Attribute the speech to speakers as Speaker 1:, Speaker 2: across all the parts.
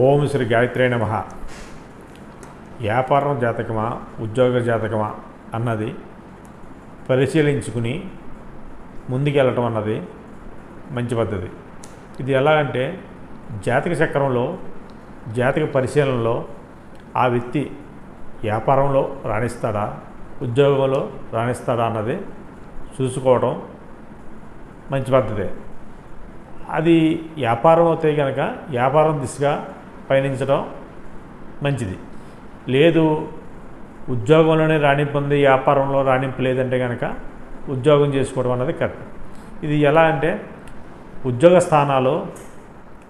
Speaker 1: ఓం శ్రీ గాయత్రి నమ. వ్యాపారం జాతకమా ఉద్యోగ జాతకమా అన్నది పరిశీలించుకుని ముందుకెళ్ళటం అన్నది మంచి పద్ధతి. ఇది ఎలా అంటే జాతక చక్రంలో జాతక పరిశీలనలో ఆ వ్యక్తి వ్యాపారంలో రాణిస్తాడా ఉద్యోగంలో రాణిస్తాడా అన్నది చూసుకోవడం మంచి పద్ధతే. అది వ్యాపారం అవుతే కనుక వ్యాపారం దిశగా పయనించడం మంచిది. లేదు ఉద్యోగంలోనే రాణింపు ఉంది వ్యాపారంలో రాణింపు లేదంటే కనుక ఉద్యోగం చేసుకోవడం అన్నది కరెక్ట్. ఇది ఎలా అంటే ఉద్యోగ స్థానాలు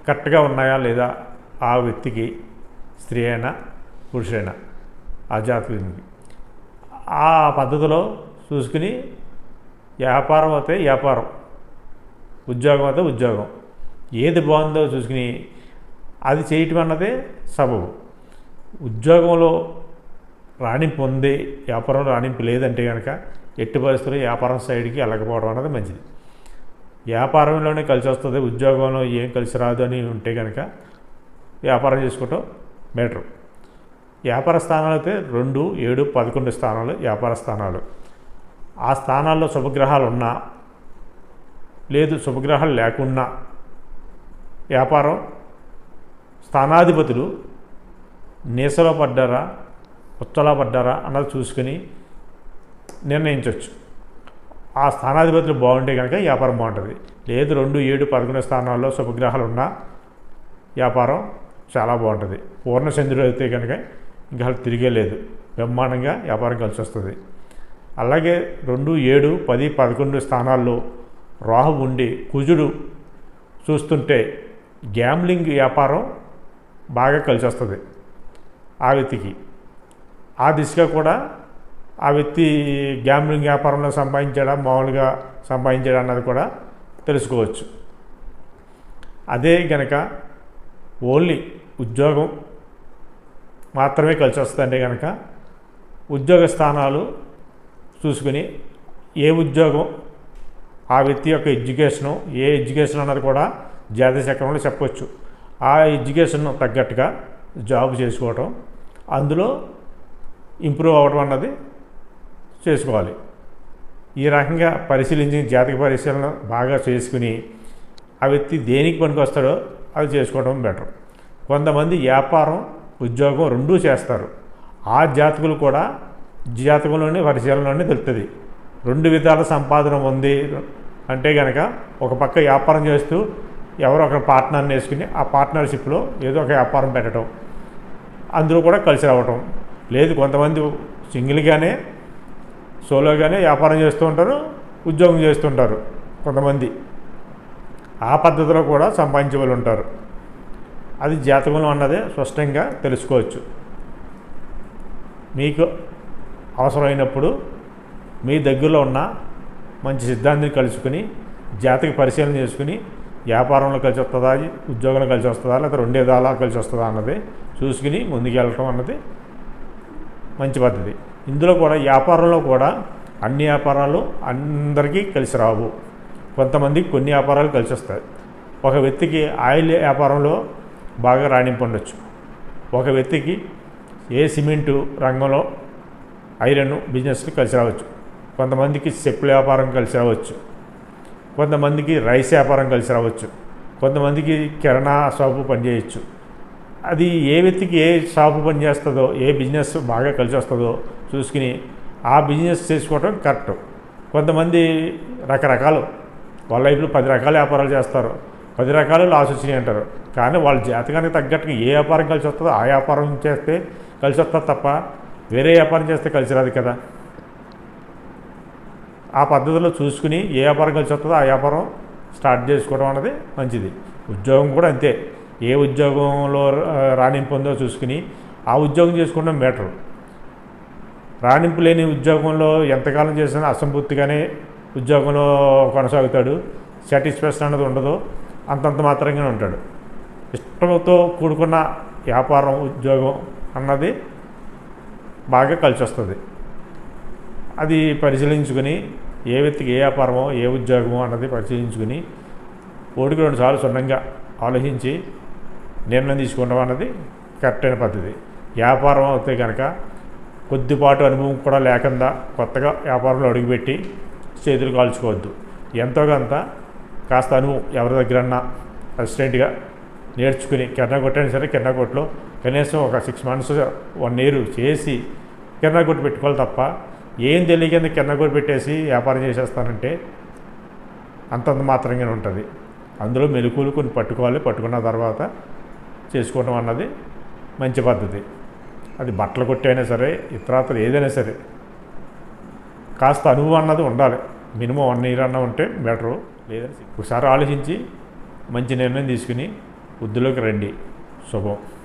Speaker 1: కరెక్ట్గా ఉన్నాయా లేదా ఆ వ్యక్తికి స్త్రీ అయినా పురుషైనా ఆ జాతకునికి ఆ పద్ధతిలో చూసుకుని వ్యాపారం అయితే వ్యాపారం ఉద్యోగం అయితే ఉద్యోగం. ఏది బాగుందో చూసుకుని అది చేయటం అన్నదే సబబు. ఉద్యోగంలో రాణింపు ఉంది వ్యాపారంలో రాణింపు లేదంటే కనుక ఎట్టి పరిస్థితుల్లో వ్యాపారం సైడ్కి వెళ్ళకపోవడం అన్నది మంచిది. వ్యాపారంలోనే కలిసి వస్తుంది ఉద్యోగంలో ఏం కలిసి రాదు అని ఉంటే కనుక వ్యాపారం చేసుకోవటం బెటర్. వ్యాపార స్థానాలు అయితే రెండు ఏడు పదకొండు స్థానాలు వ్యాపార స్థానాలు. ఆ స్థానాల్లో శుభగ్రహాలు ఉన్నా లేదు శుభగ్రహాలు లేకున్నా వ్యాపారం స్థానాధిపతులు నీసలో పడ్డారా ఉత్తలో పడ్డారా అన్నది చూసుకుని నిర్ణయించవచ్చు ఆ స్థానాధిపతులు బాగుంటే కనుక వ్యాపారం బాగుంటుంది. లేదు రెండు ఏడు పదకొండు స్థానాల్లో శుభగ్రహాలు ఉన్నా వ్యాపారం చాలా బాగుంటుంది. పూర్ణచంద్రుడు అయితే కనుక ఇంకా అసలు తిరిగే లేదు. బ్రహ్మాండంగా వ్యాపారం కలిసి వస్తుంది అలాగే రెండు ఏడు పది పదకొండు స్థానాల్లో రాహు ఉండి కుజుడు చూస్తుంటే గ్యామ్లింగ్ వ్యాపారం బాగా కలిసి వస్తుంది ఆ వ్యక్తికి. ఆ దిశగా కూడా ఆ వ్యక్తి గ్యాంబ్లింగ్ వ్యాపారంలో సంపాదించాడా మామూలుగా సంపాదించాడా అన్నది కూడా తెలుసుకోవచ్చు. అదే గనక ఓన్లీ ఉద్యోగం మాత్రమే కలిసి వస్తుందంటే కనుక ఉద్యోగ స్థానాలు చూసుకుని ఏ ఉద్యోగం ఆ వ్యక్తి యొక్క ఎడ్యుకేషను ఏ ఎడ్యుకేషన్ అన్నది కూడా జాతీయ చక్రంలో చెప్పవచ్చు ఆ ఎడ్యుకేషన్ తగ్గట్టుగా జాబ్ చేసుకోవటం అందులో ఇంప్రూవ్ అవ్వడం అన్నది చేసుకోవాలి. ఈ రకంగా పరిశీలించి జాతక పరిశీలన బాగా చేసుకుని ఆ వ్యక్తి దేనికి పనికి వస్తాడో అది చేసుకోవడం బెటర్. కొంతమంది వ్యాపారం ఉద్యోగం రెండూ చేస్తారు. ఆ జాతకులు కూడా జాతకంలోనే పరిశీలనలోనే తెలుస్తుంది రెండు విధాల సంపాదన ఉంది అంటే కనుక ఒక పక్క వ్యాపారం చేస్తూ ఎవరో ఒక పార్ట్నర్ని వేసుకుని ఆ పార్ట్నర్షిప్లో ఏదో ఒక వ్యాపారం పెట్టడం. అందులో కూడా కలిసి రావటం. లేదు కొంతమంది సింగిల్గానే సోలోగానే వ్యాపారం చేస్తూ ఉంటారు ఉద్యోగం చేస్తుంటారు కొంతమంది. ఆ పద్ధతిలో కూడా సంపాదించే వాళ్ళు ఉంటారు. అది జాతకంలో అన్నదే స్పష్టంగా తెలుసుకోవచ్చు. మీకు అవసరమైనప్పుడు మీ దగ్గరలో ఉన్న మంచి సిద్ధాంతిని కలుసుకుని జాతక పరిశీలన చేసుకుని వ్యాపారంలో కలిసి వస్తుందా ఉద్యోగంలో కలిసి వస్తుందా లేదా రెండే దాలా కలిసి వస్తుందా అన్నది చూసుకుని ముందుకు వెళ్ళటం అన్నది మంచి పద్ధతి. ఇందులో కూడా వ్యాపారంలో కూడా అన్ని వ్యాపారాలు అందరికీ కలిసి రావు. కొంతమందికి కొన్ని వ్యాపారాలు కలిసి వస్తాయి. ఒక వ్యక్తికి ఆయిల్ వ్యాపారంలో బాగా రాణింపు ఉండొచ్చు. ఒక వ్యక్తికి ఏ సిమెంటు రంగంలో ఐరన్ బిజినెస్లు కలిసి రావచ్చు. కొంతమందికి చెప్పుల వ్యాపారం కలిసి రావచ్చు. కొంతమందికి రైస్ వ్యాపారం కలిసి రావచ్చు. కొంతమందికి కిరాణా షాపు పనిచేయచ్చు. అది ఏ వ్యక్తికి ఏ షాపు పనిచేస్తుందో ఏ బిజినెస్ బాగా కలిసి వస్తుందో చూసుకుని ఆ బిజినెస్ చేసుకోవటం కరెక్ట్. కొంతమంది రకరకాలు వాళ్ళ లైఫ్లో పది రకాల వ్యాపారాలు చేస్తారు. పది రకాలు లాస్ వచ్చినాయి అంటారు. కానీ వాళ్ళ జాతకానికి తగ్గట్టుగా ఏ వ్యాపారం కలిసి వస్తుందో ఆ వ్యాపారం చేస్తే కలిసి వస్తుంది తప్ప వేరే వ్యాపారం చేస్తే కలిసి రాదు కదా. ఆ పద్ధతిలో చూసుకుని ఏ వ్యాపారం కలిసి వస్తుందో ఆ వ్యాపారం స్టార్ట్ చేసుకోవడం అనేది మంచిది. ఉద్యోగం కూడా అంతే. ఏ ఉద్యోగంలో రాణింపు ఉందో చూసుకుని ఆ ఉద్యోగం చేసుకోవడం బెటర్ రాణింపు లేని ఉద్యోగంలో ఎంతకాలం చేసినా అసంపూర్తిగానే ఉద్యోగంలో కొనసాగుతాడు. సాటిస్ఫాక్షన్ అనేది ఉండదు. అంతంత మాత్రంగానే ఉంటాడు. ఇష్టంతో కూడుకున్న వ్యాపారం ఉద్యోగం అన్నది బాగా కలిసి వస్తుంది అది పరిశీలించుకుని ఏ వ్యక్తికి ఏ వ్యాపారమో ఏ ఉద్యోగమో అన్నది పరిశీలించుకుని ఓటికి రెండు సార్లు సున్నంగా ఆలోచించి నిర్ణయం తీసుకోవడం అన్నది కరెక్ట్ అయిన పద్ధతి. వ్యాపారం అయితే కనుక కొద్దిపాటు అనుభవం కూడా లేకుండా కొత్తగా వ్యాపారంలో అడుగుపెట్టి చేతులు కాల్చుకోవద్దు. ఎంతో కొంత కాస్త అనుభవం ఎవరి దగ్గరన్నా అసిస్టెంట్గా నేర్చుకుని కిరణాకొట్టైనా సరే కిరణాకొట్లో కనీసం ఒక సిక్స్ మంత్స్ వన్ ఇయర్ చేసి కిరణా కొట్టు పెట్టుకోవాలి తప్ప ఏం తెలియకుండా కింద కూడా పెట్టేసి వ్యాపారం చేసేస్తానంటే అంతంత మాత్రంగానే ఉంటుంది. అందులో మెలకువలు కొన్ని పట్టుకోవాలి పట్టుకున్న తర్వాత చేసుకోవడం అన్నది మంచి పద్ధతి. అది బట్టలు కొట్టైనా సరే ఇతరాతలు ఏదైనా సరే. కాస్త అనుభవం అన్నది ఉండాలి. మినిమం వన్ ఇయర్ అన్న ఉంటే బెటరు. లేదని ఒకసారి ఆలోచించి మంచి నిర్ణయం తీసుకుని వృద్ధిలోకి రండి. శుభం.